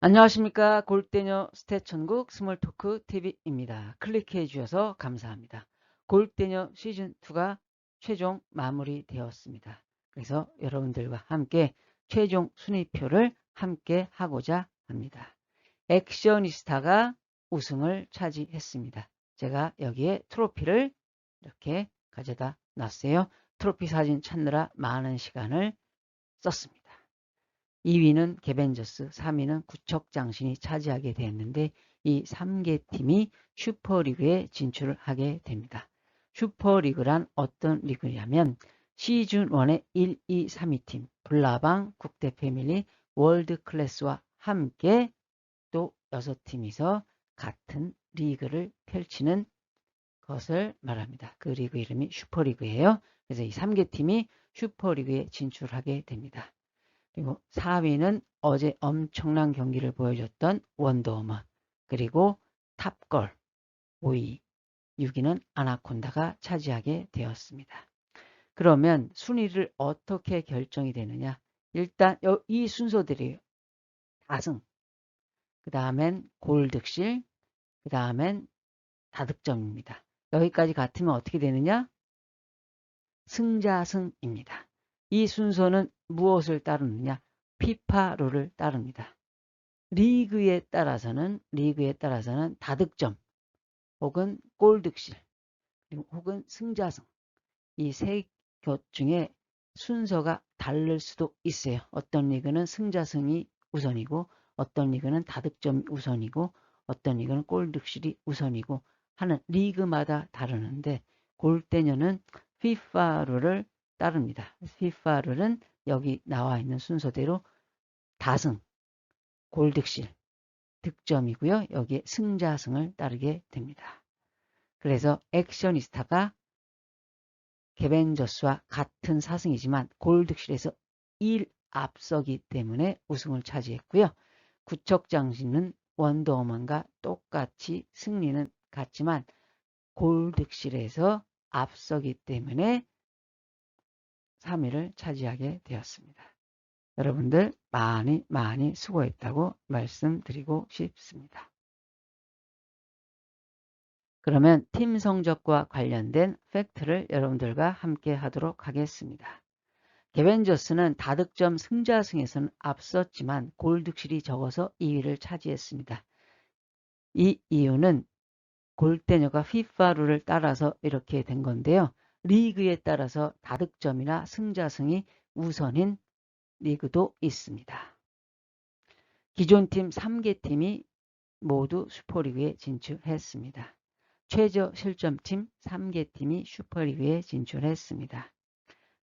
안녕하십니까 골대녀 스태천국 스몰토크 TV입니다. 클릭해 주셔서 감사합니다. 골대녀 시즌2가 최종 마무리되었습니다. 그래서 여러분들과 함께 최종 순위표를 함께 하고자 합니다. 액션이스타가 우승을 차지했습니다. 제가 여기에 트로피를 이렇게 가져다 놨어요. 트로피 사진 찾느라 많은 시간을 썼습니다. 2위는 개벤저스, 3위는 구척장신이 차지하게 되었는데 이 3개 팀이 슈퍼리그에 진출을 하게 됩니다. 슈퍼리그란 어떤 리그냐면 시즌 1의 1, 2, 3위 팀, 블라방, 국대 패밀리, 월드 클래스와 함께 또 6팀이서 같은 리그를 펼치는 것을 말합니다. 그 리그 이름이 슈퍼리그예요. 그래서 이 3개 팀이 슈퍼리그에 진출하게 됩니다. 그리고 4위는 어제 엄청난 경기를 보여줬던 원더우먼 그리고 탑걸 5위 6위는 아나콘다가 차지하게 되었습니다. 그러면 순위를 어떻게 결정이 되느냐 일단 이 순서들이 다승 그 다음엔 골득실 그 다음엔 다득점입니다. 여기까지 같으면 어떻게 되느냐 승자승입니다. 이 순서는 무엇을 따르느냐? 피파룰을 따릅니다. 리그에 따라서는 리그에 따라서는 다득점 혹은 골 득실 그리고 혹은 승자승 이 세 것 중에 순서가 다를 수도 있어요. 어떤 리그는 승자승이 우선이고 어떤 리그는 다득점 우선이고 어떤 리그는 골 득실이 우선이고 하는 리그마다 다르는데 골대녀는 룰을 따릅니다. 룰은 여기 나와 있는 순서대로 다승, 골득실, 득점이고요. 여기에 승자승을 따르게 됩니다. 그래서 액션이스타가 개벤저스와 같은 사승이지만 골득실에서 1 앞서기 때문에 우승을 차지했고요. 구척장신은 원더우먼과 똑같이 승리는 같지만 골득실에서 앞서기 때문에 3위를 차지하게 되었습니다. 여러분들 많이 많이 수고했다고 말씀드리고 싶습니다. 그러면 팀 성적과 관련된 팩트를 여러분들과 함께 하도록 하겠습니다. 개벤저스는 다득점 승자승에서는 앞섰지만 골득실이 적어서 2위를 차지했습니다. 이 이유는 골대녀가 룰을 따라서 이렇게 된 건데요. 리그에 따라서 다득점이나 승자승이 우선인 리그도 있습니다. 기존 팀 3개 팀이 모두 슈퍼리그에 진출했습니다. 최저 실점팀 3개 팀이 슈퍼리그에 진출했습니다.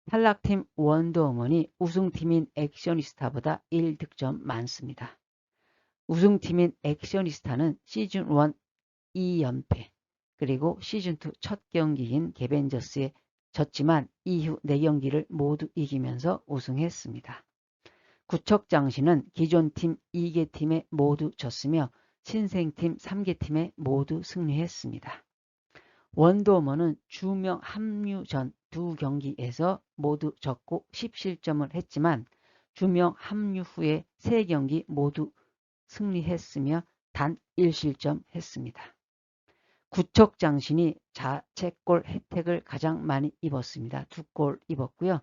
탈락팀 원더우먼이 우승팀인 액션이스타보다 1득점 많습니다. 우승팀인 액션이스타는 시즌 1 2연패, 그리고 시즌2 첫 경기인 개벤저스에 졌지만 이후 4경기를 모두 이기면서 우승했습니다. 구척 장신은 기존 팀 2개 팀에 모두 졌으며 신생팀 3개 팀에 모두 승리했습니다. 원더머는 주명 합류 전 두 경기에서 모두 졌고 10실점을 했지만 주명 합류 후에 3경기 모두 승리했으며 단 1실점 했습니다. 구척장신이 자책골 혜택을 가장 많이 입었습니다. 두 골 입었고요.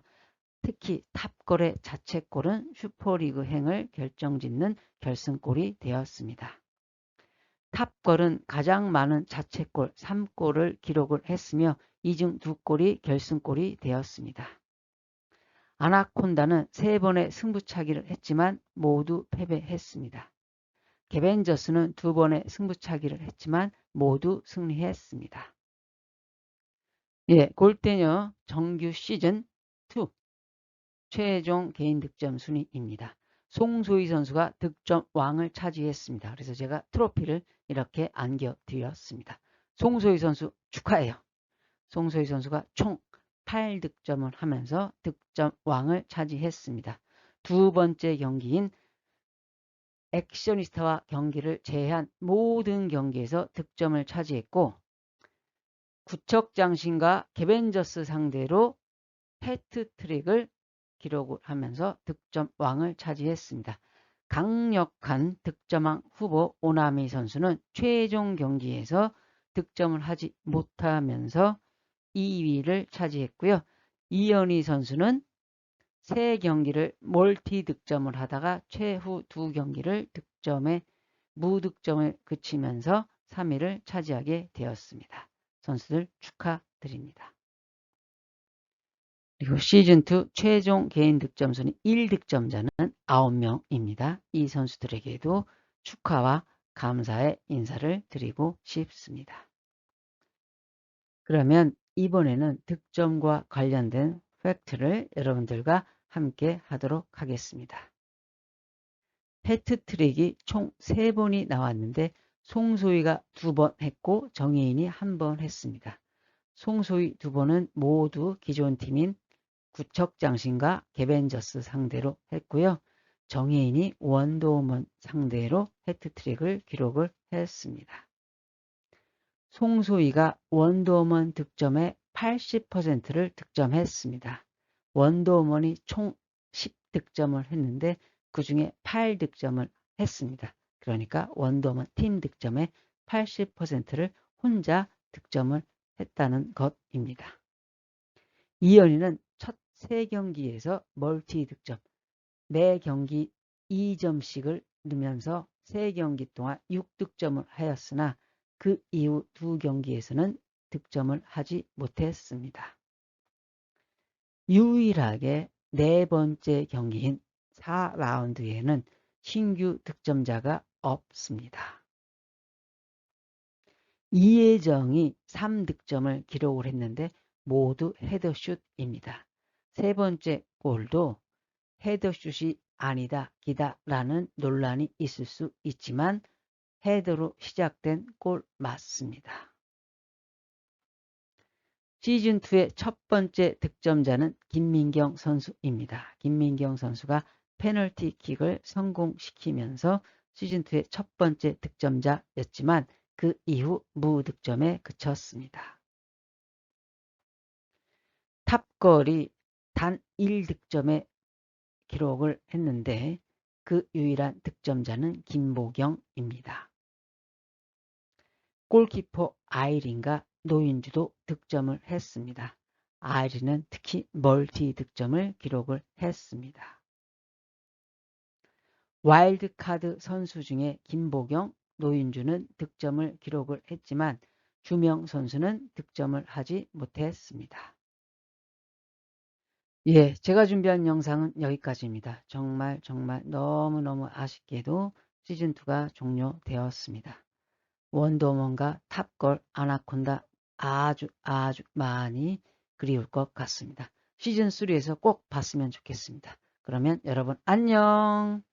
특히 탑골의 자책골은 슈퍼리그 행을 결정짓는 결승골이 되었습니다. 탑골은 가장 많은 자책골 3골을 기록을 했으며 이 중 2골이 결승골이 되었습니다. 아나콘다는 3번의 승부차기를 했지만 모두 패배했습니다. 개벤저스는 두 번의 승부차기를 했지만 모두 승리했습니다. 예, 골대녀 정규 시즌 2 최종 개인 득점 순위입니다. 송소희 선수가 득점 왕을 차지했습니다. 그래서 제가 트로피를 이렇게 안겨드렸습니다. 송소희 선수 축하해요. 송소희 선수가 총 8득점을 하면서 득점 왕을 차지했습니다. 두 번째 경기인 액션이스타와 경기를 제외한 모든 경기에서 득점을 차지했고 구척장신과 개벤저스 상대로 해트트릭을 기록을 하면서 득점 왕을 차지했습니다. 강력한 득점왕 후보 오나미 선수는 최종 경기에서 득점을 하지 못하면서 2위를 차지했고요. 이연희 선수는 세 경기를 멀티 득점을 하다가 최후 두 경기를 득점에 무득점을 그치면서 3위를 차지하게 되었습니다. 선수들 축하드립니다. 그리고 시즌2 최종 개인 득점 순위 1득점자는 9명입니다. 이 선수들에게도 축하와 감사의 인사를 드리고 싶습니다. 그러면 이번에는 득점과 관련된 팩트를 여러분들과 함께 하도록 하겠습니다. 패트 트릭이 총 3번이 나왔는데 송소희가 2번 했고 정혜인이 1번 했습니다. 송소희 2번은 모두 기존 팀인 구척장신과 개벤저스 상대로 했고요. 정혜인이 원도우먼 상대로 헤트트릭을 기록을 했습니다. 송소희가 원도우먼 득점의 80%를 득점했습니다. 원도우먼이 총 10득점을 했는데 그 중에 8득점을 했습니다. 그러니까 원도우먼 팀 득점의 80%를 혼자 득점을 했다는 것입니다. 이연희는 첫 3경기에서 멀티 득점, 매 경기 2점씩을 넣으면서 3경기 동안 6득점을 하였으나 그 이후 두 경기에서는 득점을 하지 못했습니다. 유일하게 네 번째 경기인 4라운드에는 신규 득점자가 없습니다. 이혜정이 3득점을 기록을 했는데 모두 헤더슛입니다. 세 번째 골도 헤더슛이 아니다 기다 라는 논란이 있을 수 있지만 헤더로 시작된 골 맞습니다. 시즌2의 첫 번째 득점자는 김민경 선수입니다. 김민경 선수가 페널티킥을 성공시키면서 시즌2의 첫 번째 득점자였지만 그 이후 무득점에 그쳤습니다. 탑걸이 단 1득점에 기록을 했는데 그 유일한 득점자는 김보경입니다. 골키퍼 아이린과 노인주도 득점을 했습니다. 아이린은 특히 멀티 득점을 기록을 했습니다. 와일드카드 선수 중에 김보경, 노인주는 득점을 기록을 했지만 주명 선수는 득점을 하지 못했습니다. 예, 제가 준비한 영상은 여기까지입니다. 정말 정말 너무너무 아쉽게도 시즌2가 종료되었습니다. 원더먼과 탑걸, 아나콘다 아주 아주 많이 그리울 것 같습니다. 시즌3에서 꼭 봤으면 좋겠습니다. 그러면 여러분 안녕